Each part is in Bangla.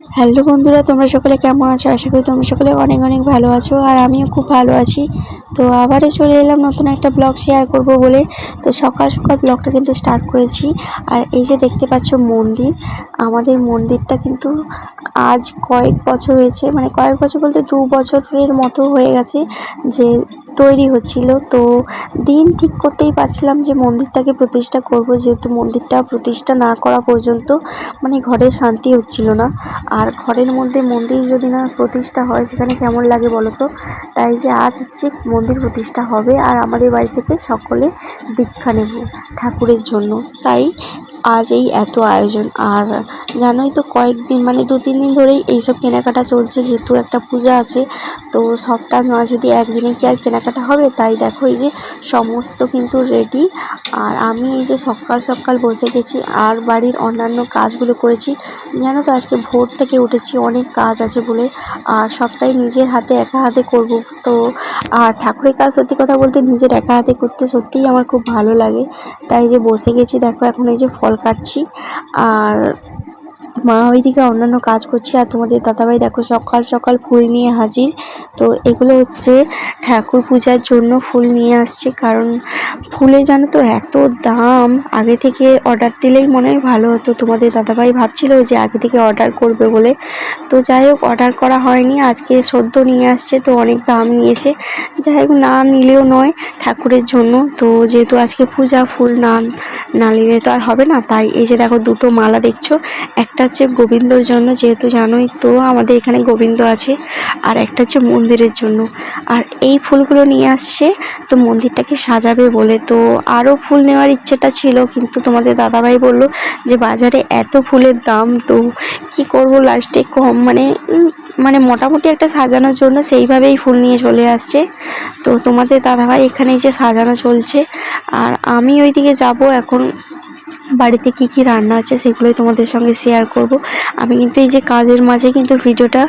হ্যালো বন্ধুরা, তোমরা সকলে কেমন আছো? আশা করি তোমরা সকলে অনেক অনেক ভালো আছো আর আমিও খুব ভালো আছি। তো আবারও চলে এলাম নতুন একটা ব্লগ শেয়ার করব বলে। তো সকাল সকাল ব্লগটা কিন্তু স্টার্ট করেছি। আর এই যে দেখতে পাচ্ছ মন্দির, আমাদের মন্দিরটা কিন্তু আজ কয়েক বছর হয়েছে। মানে কয়েক বছর বলতে দু বছরের মতো হয়ে গেছে যে তৈরি হচ্ছিল। তো দিন ঠিক করতেই পারছিলাম যে মন্দিরটাকে প্রতিষ্ঠা করব। যেহেতু মন্দিরটা প্রতিষ্ঠা না করা পর্যন্ত মানে ঘরে শান্তি হচ্ছিল না। আর ঘরের মধ্যে মন্দির যদি না প্রতিষ্ঠা হয়, সেখানে কেমন লাগে বলো তো? তাই যে আজ হচ্ছে মন্দির প্রতিষ্ঠা হবে আর আমাদের বাড়ি থেকে সকলে দীক্ষা নেব ঠাকুরের জন্য। তাই আজ এই এত আয়োজন। আর জানোই তো কয়েকদিন মানে দু, তিন দিন ধরেই এইসব কেনাকাটা চলছে। যেহেতু একটা পূজা আছে, তো সবটা না যদি একদিনে কি আর কেনাকাটা হবে, তাই দেখো এই যে সমস্ত কিন্তু রেডি আর আমি এই যে সকাল সকাল বসে গেছি আর বাড়ির অন্যান্য কাজগুলো করেছি। জানো তো আজকে ভোর থেকে উঠেছি, অনেক কাজ আছে বলে। আর সবটাই নিজের হাতে, একা হাতে করব। তো, আর ঠাকুরের কাজ সত্যি কথা বলতে নিজের একা হাতে করতে সত্যিই আমার খুব ভালো লাগে। তাই যে বসে গেছি, দেখো এখন এই যে ফল কাটছি। আর মা ওইদিকে অন্যান্য কাজ করছে আর তোমাদের দাদাভাই দেখো সকাল সকাল ফুল নিয়ে হাজির। তো এগুলো হচ্ছে ঠাকুর পূজার জন্য ফুল নিয়ে আসছে কারণ ফুলে জানো তো এত দাম। আগে থেকে অর্ডার দিলেই মনে হয় ভালো হতো। তোমাদের দাদাভাই ভাবছিল যে আগে থেকে অর্ডার করবে বলে। তো যাই হোক অর্ডার করা হয়নি। আজকে সদ্য নিয়ে আসছে, তো অনেক দাম নিয়েছে। যাই হোক, না নিলেও নয় ঠাকুরের জন্য। তো যেহেতু আজকে পূজা, ফুল না না নিলে তো আর হবে না। তাই এই যে দেখো দুটো মালা দেখছ একটা হচ্ছে গোবিন্দর জন্য, যেহেতু জানোই তো আমাদের এখানে গোবিন্দ আছে, আর একটা হচ্ছে মন্দিরের জন্য। আর এই ফুলগুলো নিয়ে আসছে, তো মন্দিরটাকে সাজাবে বলে। তো আরও ফুল নেওয়ার ইচ্ছেটা ছিল, কিন্তু তোমাদের দাদাভাই বলল যে বাজারে এত ফুলের দাম, তো কি করব লাস্টে কম মানে মানে মোটামুটি একটা সাজানোর জন্য সেইভাবেই ফুল নিয়ে চলে আসছে। তো তোমাদের দাদাভাই এখানে যে সাজানো চলছে। আর আমি ওইদিকে যাব এখন। বাড়িতে কি কি রান্না আছে সেগুলোই তোমাদের সঙ্গে শেয়ার করব। আমি কিন্তু এই যে কাজের মাঝে কিন্তু ভিডিওটা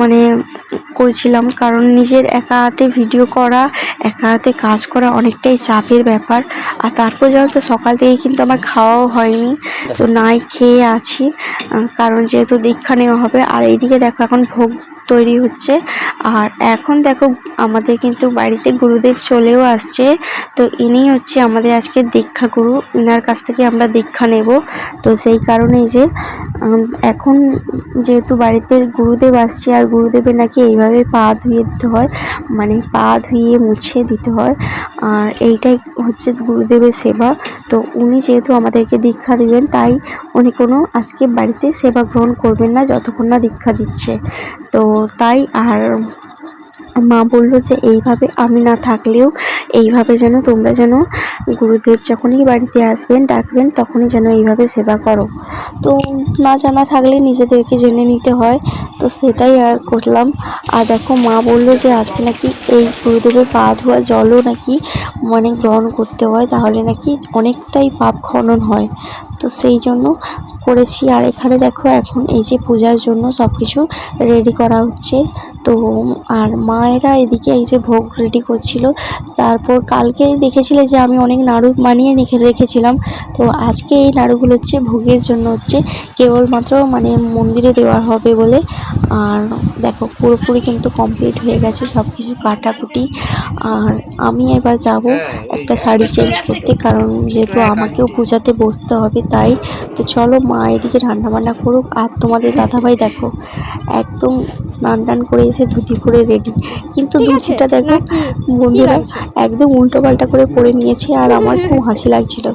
মানে করেছিলাম, কারণ নিজের একা হাতে ভিডিও করা, একা হাতে কাজ করা অনেকটাই চাপের ব্যাপার। আর তারপর জানো তো, সকাল থেকে কিন্তু আমার খাওয়াও হয়নি, তো নাই খেয়ে আছি কারণ যেহেতু দীক্ষা নেওয়া হবে, আর এইদিকে দেখো এখন ভোগ তৈরি হচ্ছে। আর এখন দেখো, আমাদের কিন্তু বাড়িতে গুরুদেব চলেও আসছে, তো ইনি হচ্ছে আমাদের আজকে দীক্ষা গুরু। ইনার কাছ থেকে আমরা দীক্ষা নেব। তো সেই কারণেই যে এখন যেহেতু বাড়িতে গুরুদেব আসছে আর গুরুদেবের নাকি এইভাবে পা ধুয়ে দিতে হয় মানে পা ধুয়ে মুছে দিতে হয়, আর এইটাই হচ্ছে গুরুদেবের সেবা। তো উনি যেহেতু আমাদেরকে দীক্ষা দিবেন, তাই উনি কোনো আজকে বাড়িতে সেবা গ্রহণ করবেন না যতক্ষণ না দীক্ষা দিচ্ছে। তো তাই আর মা বলল যে, এইভাবে আমি না থাকলেও এইভাবে যেন তোমরা যেন গুরুদেব যখনই বাড়িতে আসবেন, ডাকবেন, তখনই যেন এইভাবে সেবা করো। তো না জানা থাকলে নিজেদেরকে জেনে নিতে হয়। তো সেটাই আর করলাম। আর দেখো, মা বলল যে, আজকে নাকি এই গুরুদেবের পা ধোয়া জলও নাকি মানে গ্রহণ করতে হয়, তাহলে নাকি অনেকটাই পাপ খনন হয়। তো সেই জন্য করেছি। আর এখানে দেখো এখন এই যে পূজার জন্য সব কিছু রেডি করা হচ্ছে। তো আর মায়েরা এদিকে এই যে ভোগ রেডি করছিল। তারপর কালকে দেখেছিলে যে আমি অনেক নাড়ু বানিয়ে রেখে রেখেছিলাম। তো আজকে এই নাড়ুগুলো হচ্ছে ভোগের জন্য হচ্ছে কেবলমাত্র মানে মন্দিরে দেওয়া হবে বলে। আর দেখো পুরোপুরি কিন্তু কমপ্লিট হয়ে গেছে সব কিছু কাটাকুটি। আর আমি এবার যাব একটা শাড়ি চেঞ্জ করতে কারণ যেহেতু আমাকেও পূজাতে বসতে হবে তাই। তো চলো মা এদিকে রান্না বান্না করুক। আর তোমাদের দাদাভাই দেখো একদম স্নান টান করে এসে ধুতি পরে রেডি কিন্তু ধুতিটা দেখো বন্ধুরা একদম উল্টো পাল্টা করে পরে নিয়েছে আর আমার খুব হাসি লাগছিল।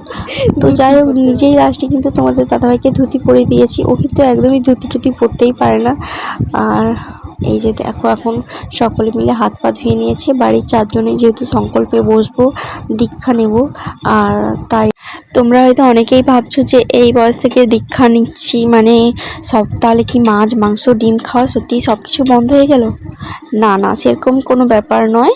তো যাই হোক নিজেই লাস্টে কিন্তু তোমাদের দাদাভাইকে ধুতি পরে দিয়েছি। ও কিন্তু একদমই ধুতি টুতি পরতেই পারে না। আর এই যে দেখো এখন সকলে মিলে হাত পা ধুয়ে নিয়েছে। বাড়ির চারজনে যেহেতু সংকল্পে বসবো, দীক্ষা নেব। আর তাই তোমরা হয়তো অনেকেই ভাবছ যে এই বয়স থেকে দীক্ষা নিচ্ছি মানে সব তাহলে কি মাছ, মাংস, ডিম খাওয়া সত্যি সব কিছু বন্ধ হয়ে গেল? না না, সেরকম কোনো ব্যাপার নয়।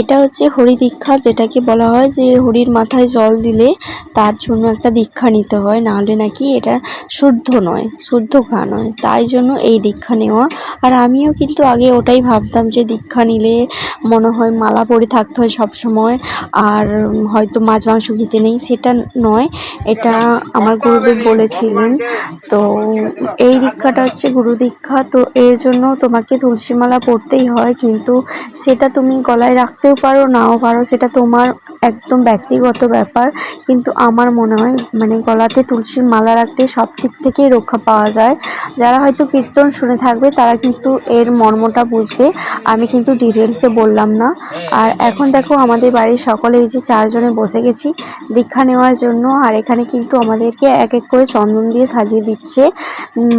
এটা হচ্ছে হরি দীক্ষা, যেটাকে বলা হয় যে হরির মাথায় জল দিলে তার জন্য একটা দীক্ষা নিতে হয়। নাহলে নাকি এটা শুদ্ধ নয়, শুদ্ধ ঘা নয়। তাই জন্য এই দীক্ষা নেওয়া। আর আমিও আমিও কিন্তু আগে ওটাই ভাবতাম যে দীক্ষা নিলে মনে হয় মালা পরে থাকতে হয় সব সময় আর হয়তো মাছ, মাংস খেতে নেই, সেটা নয়। এটা আমার গুরুদেব বলেছিলেন। তো এই দীক্ষাটা হচ্ছে গুরু দীক্ষা। তো এর জন্য তোমাকে তুলসী মালা পরতেই হয়, কিন্তু সেটা তুমি গলায় রাখতেও পারো, নাও পারো, সেটা তোমার একদম ব্যক্তিগত ব্যাপার, কিন্তু আমার মনে হয় মানে গলাতে তুলসীর মালা রাখলে সব দিক থেকেই রক্ষা পাওয়া যায়। যারা হয়তো কীর্তন শুনে থাকবে, তারা কিন্তু এর মর্মটা বুঝবে। আমি কিন্তু ডিটেলসে বললাম না। আর এখন দেখো, আমাদের বাড়ির সকলে এই যে চারজনে বসে গেছি দীক্ষা নেওয়ার জন্য, আর এখানে কিন্তু আমাদেরকে এক এক করে চন্দন দিয়ে সাজিয়ে দিচ্ছে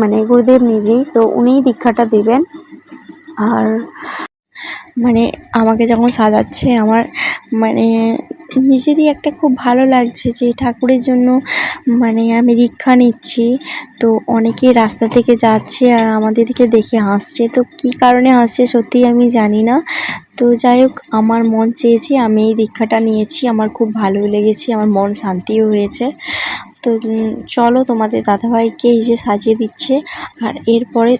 মানে গুরুদেব নিজেই। তো উনিই দীক্ষাটা দিবেন। আর মানে আমাকে যখন সাজাচ্ছে, আমার মানে নিজেরই একটা খুব ভালো লাগছে যে ঠাকুরের জন্য মানে আমি দীক্ষা নিচ্ছি। তো অনেকে রাস্তা থেকে যাচ্ছে আর আমাদের দিকে দেখে হাসছে। তো কি কারণে হাসছে সত্যিই আমি জানি না। তো যাই হোক, আমার মন চেয়েছি আমি এই দীক্ষাটা নিয়েছি। আমার খুব ভালো লেগেছে, আমার মন শান্তিও হয়েছে। তো চলো তোমাদের দাদাভাইকে এই যে সাজিয়ে দিচ্ছে। আর এরপরে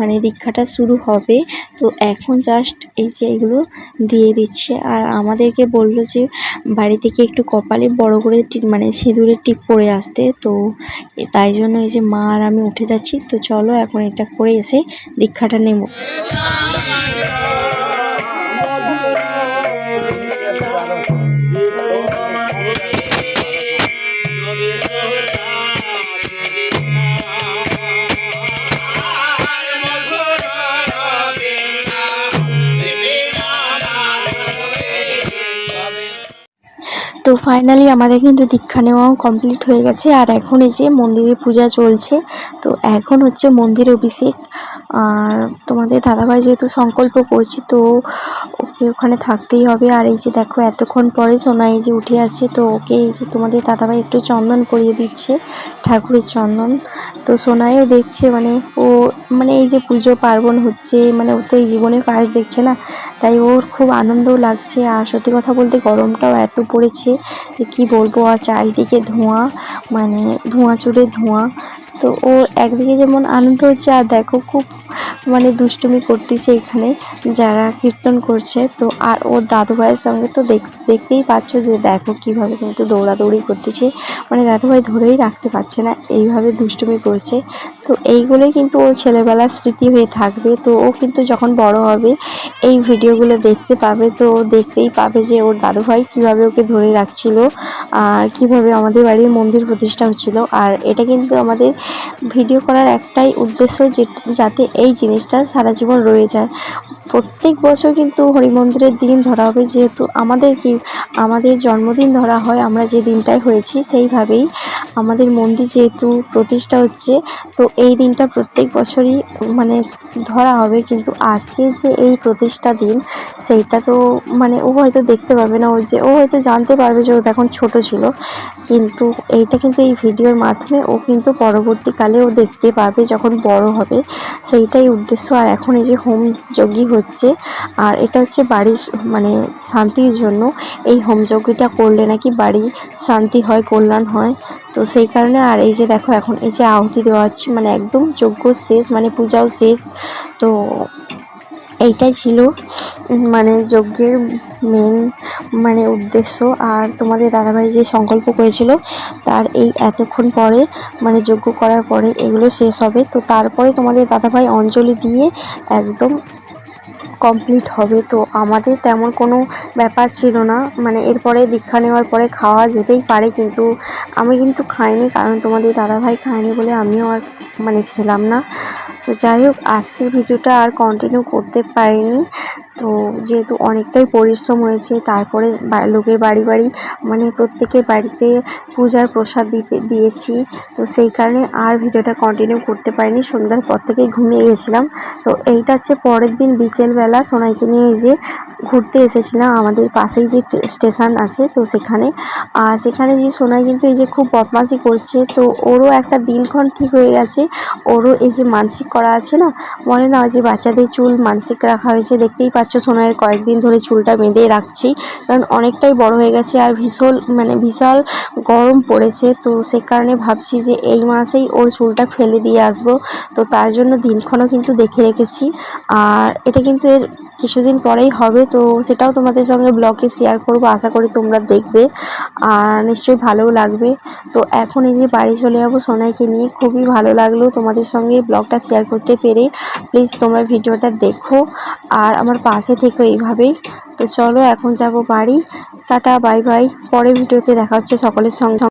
মানে দীক্ষাটা শুরু হবে। তো এখন জাস্ট এই যে এগুলো দিয়ে দিচ্ছে। আর আমাদেরকে বলল যে, বাড়ি থেকে একটু কপালে বড় করে মানে সিঁদুরের টিপ পরে আসতে। তো তাই জন্য এই যে মা আর আমি উঠে যাচ্ছি। তো চলো এখন এটা করে এসে দীক্ষাটা নেব। তো ফাইনালি আমাদের কিন্তু দীক্ষা নেওয়াও কমপ্লিট হয়ে গেছে। আর এখন এই যে মন্দিরে পূজা চলছে, তো এখন হচ্ছে মন্দির অভিষেক। আর তোমাদের দাদাভাই যেহেতু সংকল্প করছি, তো ওকে ওখানে থাকতেই হবে। আর এই যে দেখো, এতক্ষণ পরে সোনা এই যে উঠে আসছে, তো ওকে এই যে তোমাদের দাদাভাই একটু চন্দন পরিয়ে দিচ্ছে, ঠাকুরের চন্দন। তো সোনাইও দেখছে মানে ও মানে এই যে পুজো পার্বণ হচ্ছে মানে ও তো এই জীবনে ফার্স্ট দেখছে না, তাই ওর খুব আনন্দও লাগছে। আর সত্যি কথা বলতে গরমটাও এত পড়েছে যে কী বলব, আর চারিদিকে ধোঁয়া মানে ধোঁয়া চুড়ে ধোঁয়া। তো ওর একদিকে যেমন আনন্দ হচ্ছে, আর দেখো খুব মানে দুষ্টুমি করতেছে এখানে, যারা কীর্তন করছে। তো আর ওর দাদু ভাইয়ের সঙ্গে তো দেখ, দেখতেই পাচ্ছ যে দেখো কীভাবে কিন্তু দৌড়াদৌড়ি করতেছে। মানে দাদু ভাই ধরেই রাখতে পারছে না, এইভাবে দুষ্টুমি করছে। তো এইগুলোই কিন্তু ওর ছেলেবেলার স্মৃতি হয়ে থাকবে। তো ও কিন্তু যখন বড় হবে, এই ভিডিওগুলো দেখতে পাবে। তো ও দেখতেই পাবে যে ওর দাদু ভাই কীভাবে ওকে ধরে রাখছিল, আর কীভাবে আমাদের বাড়ির মন্দির প্রতিষ্ঠা হচ্ছিল। আর এটা কিন্তু আমাদের ভিডিও করার একটাই উদ্দেশ্য যে, যাতে এই জিনিসটা সারা জীবন রয়ে যায়। প্রত্যেক বছর কিন্তু হরি মন্দিরের দিন ধরা হবে, যেহেতু আমাদের কি, আমাদের জন্মদিন ধরা হয়, আমরা যে দিনটায় হয়েছি সেইভাবেই আমাদের মন্দির যেহেতু প্রতিষ্ঠা হচ্ছে, তো এই দিনটা প্রত্যেক বছরই মানে ধরা হবে। কিন্তু আজকে যে এই প্রতিষ্ঠা দিন, সেইটা তো মানে ও হয়তো দেখতে পাবে না, ও যে, ও হয়তো জানতে পারবে যে ও তখন ছোট ছিল। কিন্তু এইটা কিন্তু এই ভিডিওর মাধ্যমে ও কিন্তু পরবর্তীকালে ও দেখতে পাবে যখন বড় হবে সেইটাই উদ্দেশ্য। আর এখন এই যে হোম যজ্ঞই হচ্ছে, আর এটা হচ্ছে বাড়ির মানে শান্তির জন্য। এই হোম যজ্ঞটা করলে নাকি বাড়ি শান্তি হয়, কল্যাণ হয়। তো সেই কারণে আর এই যে দেখো, এখন এই যে আহুতি দেওয়া হচ্ছে মানে একদম যজ্ঞ শেষ মানে পূজাও শেষ। তো এইটাই ছিল মানে যজ্ঞের মেন মানে উদ্দেশ্য আর তোমাদের দাদাভাই যে সংকল্প করেছিল, তার এই এতক্ষণ পরে মানে যজ্ঞ করার পরে এগুলো শেষ হবে। তো তারপরে তোমাদের দাদাভাই অঞ্জলি দিয়ে একদম কমপ্লিট হবে। তো আমাদের তেমন কোনো ব্যাপার ছিল না। মানে এরপরে দীক্ষা নেওয়ার পরে খাওয়া যেতেই পারে কিন্তু আমি কিন্তু খাইনি কারণ তোমাদের দাদাভাই খায়নি বলে আমিও আর মানে খেলাম না। তো যাই হোক, আজকের ভিডিওটা আর কন্টিনিউ করতে পারিনি। তো যেহেতু অনেকটাই পরিশ্রম হয়েছে, তারপরে লোকের বাড়ি বাড়ি মানে প্রত্যেকের বাড়িতে পূজার প্রসাদ দিতে, দিয়েছি। তো সেই কারণে আর ভিডিওটা কন্টিনিউ করতে পারিনি। সন্ধ্যার পর থেকেই ঘুমিয়ে গেছিলাম। তো এইটা হচ্ছে পরের দিন বিকেলবেলা সোনাইকে নিয়ে যে ঘুরতে এসেছিলাম। আমাদের পাশেই যে স্টেশন আছে, তো সেখানে। আর সেখানে যে সোনাই কিন্তু এই যে খুব বদমাশি করছে, তো ওরও একটা দিনক্ষণ ঠিক হয়ে গেছে। ওরও এই যে মানসিক করা আছে না? মনে না যে বাচ্চাদের চুল মানসিক রাখা হয়েছে, দেখতেই পাচ্ছ সোনাইয়ের কয়েকদিন ধরে চুলটা বেঁধে রাখছি। কারণ অনেকটাই বড় হয়ে গেছে আর ভীষণ মানে বিশাল গরম পড়েছে। তো সে কারণে ভাবছি যে এই মাসেই ওর চুলটা ফেলে দিয়ে আসব। তো তার জন্য দিনক্ষণও কিন্তু দেখে রেখেছি। আর এটা কিন্তু এর কিছুদিন পরেই হবে। তো সেটাও তোমাদের সঙ্গে ব্লগে শেয়ার করব। আশা করি তোমরা দেখবে। আর নিশ্চয়ই ভালোও লাগবে। তো এখন এই যে বাড়ি চলে যাব সোনাইকে নিয়ে। খুবই ভালো লাগল তোমাদের সঙ্গে ব্লগটা শেয়ার করতে পেরে। প্লিজ তোমরা ভিডিওটা দেখো। আর আমার পাশে থেকে এইভাবেই। তো চলো, এখন যাব বাড়ি। Ta ta, bye bye. পরের ভিডিওতে দেখা হচ্ছে সকলের সঙ্গে।